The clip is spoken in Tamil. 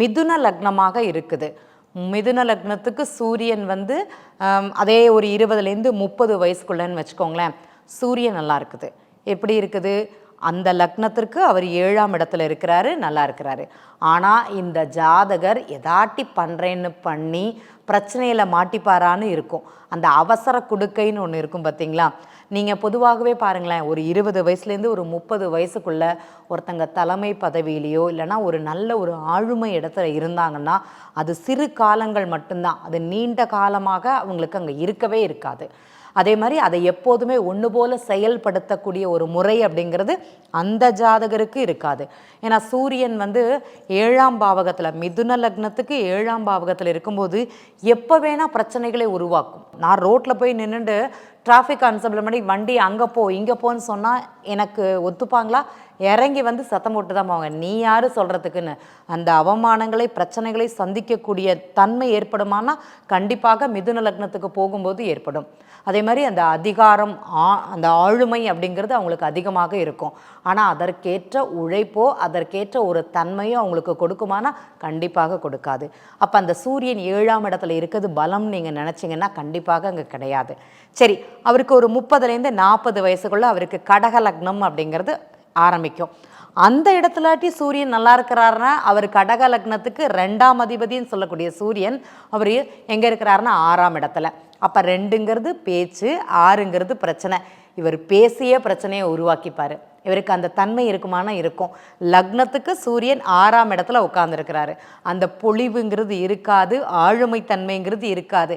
மிதுன லக்னமாக இருக்குது. மிதுன லக்னத்துக்கு சூரியன் வந்து அதே ஒரு இருபதுலேருந்து முப்பது வயசுக்குள்ளன்னு வச்சுக்கோங்களேன் சூரியன் நல்லா இருக்குது. எப்படி இருக்குது? அந்த லக்னத்திற்கு அவர் ஏழாம் இடத்துல இருக்கிறாரு நல்லா இருக்கிறாரு. ஆனால் இந்த ஜாதகர் எதாட்டி பண்ணுறேன்னு பண்ணி பிரச்சனையில் மாட்டிப்பாரான்னு இருக்கும். அந்த அவசர குடுக்கைன்னு ஒன்று இருக்கும் பார்த்தீங்களா நீங்கள் பொதுவாகவே பாருங்களேன் ஒரு இருபது வயசுலேருந்து ஒரு முப்பது வயசுக்குள்ள ஒருத்தங்க தலைமை பதவியிலையோ இல்லைன்னா ஒரு நல்ல ஒரு ஆளுமை இடத்துல இருந்தாங்கன்னா அது சிறு காலங்கள் மட்டும்தான். அது நீண்ட காலமாக அவங்களுக்கு அங்கே இருக்கவே இருக்காது. அதே மாதிரி அதை எப்போதுமே ஒன்று போல செயல்படுத்தக்கூடிய ஒரு முறை அப்படிங்கிறது அந்த ஜாதகருக்கு இருக்காது. ஏன்னா சூரியன் வந்து ஏழாம் பாவகத்தில் மிதுன லக்னத்துக்கு ஏழாம் பாவகத்தில் இருக்கும்போது எப்போ வேணால் பிரச்சனைகளை உருவாக்கும். நான் ரோட்டில் போய் நின்றுட்டு டிராஃபிக் கான்ஸ்டபிள் பண்ணி வண்டி அங்கே போ இங்கே போன்னு சொன்னால் எனக்கு ஒத்துப்பாங்களா? இறங்கி வந்து சத்தம் போட்டு தான் போவாங்க. நீ யார் சொல்கிறதுக்குன்னு அந்த அவமானங்களை பிரச்சனைகளை சந்திக்கக்கூடிய தன்மை ஏற்படுமானா கண்டிப்பாக மிதுன லக்னத்துக்கு போகும்போது ஏற்படும். அதே மாதிரி அந்த அதிகாரம் ஆ- அந்த ஆளுமை அப்படிங்கிறது அவங்களுக்கு அதிகமாக இருக்கும். ஆனால் அதற்கேற்ற உழைப்போ அதற்கேற்ற ஒரு தன்மையோ அவங்களுக்கு கொடுக்குமானா கண்டிப்பாக கொடுக்காது. அப்போ அந்த சூரியன் ஏழாம் இடத்துல இருக்கிறது பலம் நீங்கள் நினச்சிங்கன்னா கண்டிப்பாக அங்கே கிடையாது. சரி அவருக்கு ஒரு முப்பதுலேருந்து நாற்பது வயசுக்குள்ளே அவருக்கு கடக லக்னம் அப்படிங்கிறது ஆரம்பிக்கும். அந்த இடத்துலாட்டி சூரியன் நல்லா இருக்கிறாருன்னா அவர் கடக லக்னத்துக்கு ரெண்டாம் அதிபதின்னு சொல்லக்கூடிய சூரியன் அவர் எங்கே இருக்கிறாருன்னா ஆறாம் இடத்துல. அப்போ ரெண்டுங்கிறது பேச்சு ஆறுங்கிறது பிரச்சனை. இவர் பேசிய பிரச்சனையை உருவாக்கிப்பார். இவருக்கு அந்த தன்மை இருக்குமானா இருக்கும். லக்னத்துக்கு சூரியன் ஆறாம் இடத்துல உட்கார்ந்துருக்கிறாரு. அந்த பொழிவுங்கிறது இருக்காது ஆளுமை தன்மைங்கிறது இருக்காது.